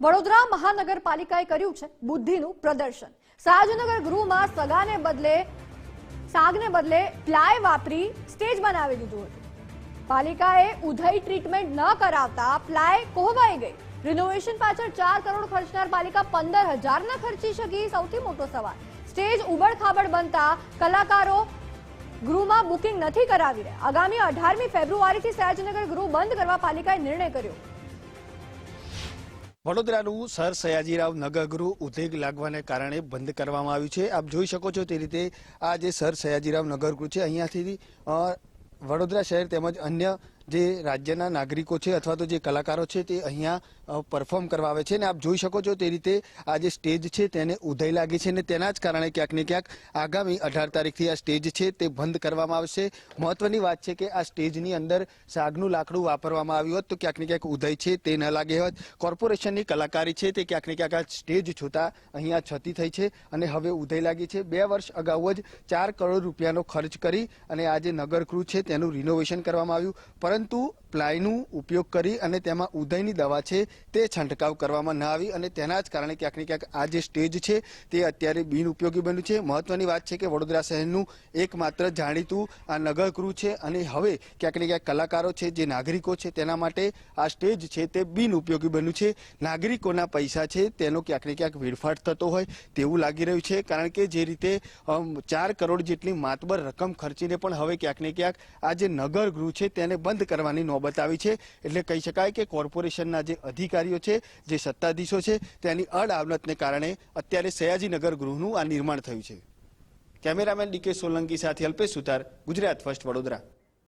વડોદરા મહાનગરપાલિકાએ કર્યું છે બુદ્ધિનું પ્રદર્શન. સયાજીનગર ગૃહમાં સગાને બદલે, સાગને બદલે પ્લાય વાપરી સ્ટેજ બનાવી દીધું હતું. પાલિકાએ ઉધઈ ટ્રીટમેન્ટ ન કરાવતા પ્લાય કોહવાઈ ગઈ. રિનોવેશન પાછળ ચાર કરોડ ખર્ચનાર પાલિકા પંદર હજાર ના ખર્ચી શકી, સૌથી મોટો સવાલ. સ્ટેજ ઉબડખાબડ બનતા કલાકારો ગૃહમાં બુકિંગ નથી કરાવી રહ્યા. આગામી અઢારમી ફેબ્રુઆરીથી સયાજીનગર ગૃહ બંધ કરવા પાલિકાએ નિર્ણય કર્યો. વડોદરાનું સર સયાજીરાવ નગરગૃહ ઉદ્યોગ લાગવાને કારણે બંધ કરવામાં આવ્યું છે. આપ જોઈ શકો છો તે રીતે આ જે સર સયાજીરાવ નગરગૃહ છે, અહીંયાથી વડોદરા શહેર તેમજ અન્ય જે રાજ્યના નાગરિકો છે અથવા તો જે કલાકારો છે તે અહીંયા પરફોર્મ કરવા આવે છે અને આપ જોઈ શકો છો તે રીતે આ જે સ્ટેજ છે તેને ઉધઈ લાગી છે અને તેના જ કારણે ક્યાંક ને ક્યાંક આગામી અઢાર તારીખથી આ સ્ટેજ છે તે બંધ કરવામાં આવશે. મહત્વની વાત છે કે આ સ્ટેજની અંદર સાગનું લાકડું વાપરવામાં આવ્યું હોત તો ક્યાંક ને ક્યાંક ઉધઈ છે તે ન લાગે હોત. કોર્પોરેશનની કલાકારી છે તે ક્યાંક ને ક્યાંક આ સ્ટેજ જોતા અહીંયા છતી થઈ છે અને હવે ઉધઈ લાગી છે. બે વર્ષ અગાઉ જ ચાર કરોડ રૂપિયાનો ખર્ચ કરી અને આ જે નગરગૃહ છે તેનું રિનોવેશન કરવામાં આવ્યું. પરંતુ bantu પ્લાયનું ઉપયોગ કરી અને તેમાં ઉદયની દવા છે તે છંટકાવ કરવામાં ન આવી અને તેના જ કારણે ક્યાંક ને ક્યાંક આ જે સ્ટેજ છે તે અત્યારે બિનઉપયોગી બન્યું છે. મહત્વની વાત છે કે વડોદરા શહેરનું એકમાત્ર જાણીતું આ નગરગૃહ છે અને હવે ક્યાંક ને ક્યાંક કલાકારો છે જે નાગરિકો છે તેના માટે આ સ્ટેજ છે તે બિનઉપયોગી બન્યું છે. નાગરિકોના પૈસા છે તેનો ક્યાંક ને ક્યાંક વેડફાટ થતો હોય તેવું લાગી રહ્યું છે કારણ કે જે રીતે ચાર કરોડ જેટલી માતબર રકમ ખર્ચીને પણ હવે ક્યાંક ને ક્યાંક આ જે નગરગૃહ છે તેને બંધ કરવાની નોબત આવી છે. એટલે કહી શકાય કે કોર્પોરેશનના જે અધિકારીઓ છે, જે સત્તાધીશો છે, તેની અડઆવલતને કારણે અત્યારે સયાજીનગર ગૃહનું આ નિર્માણ થયું છે. કેમેરામેન ડીકે સોલંકી સાથે અલ્પેશ સુતાર ગુજરાત ફર્સ્ટ વડોદરા.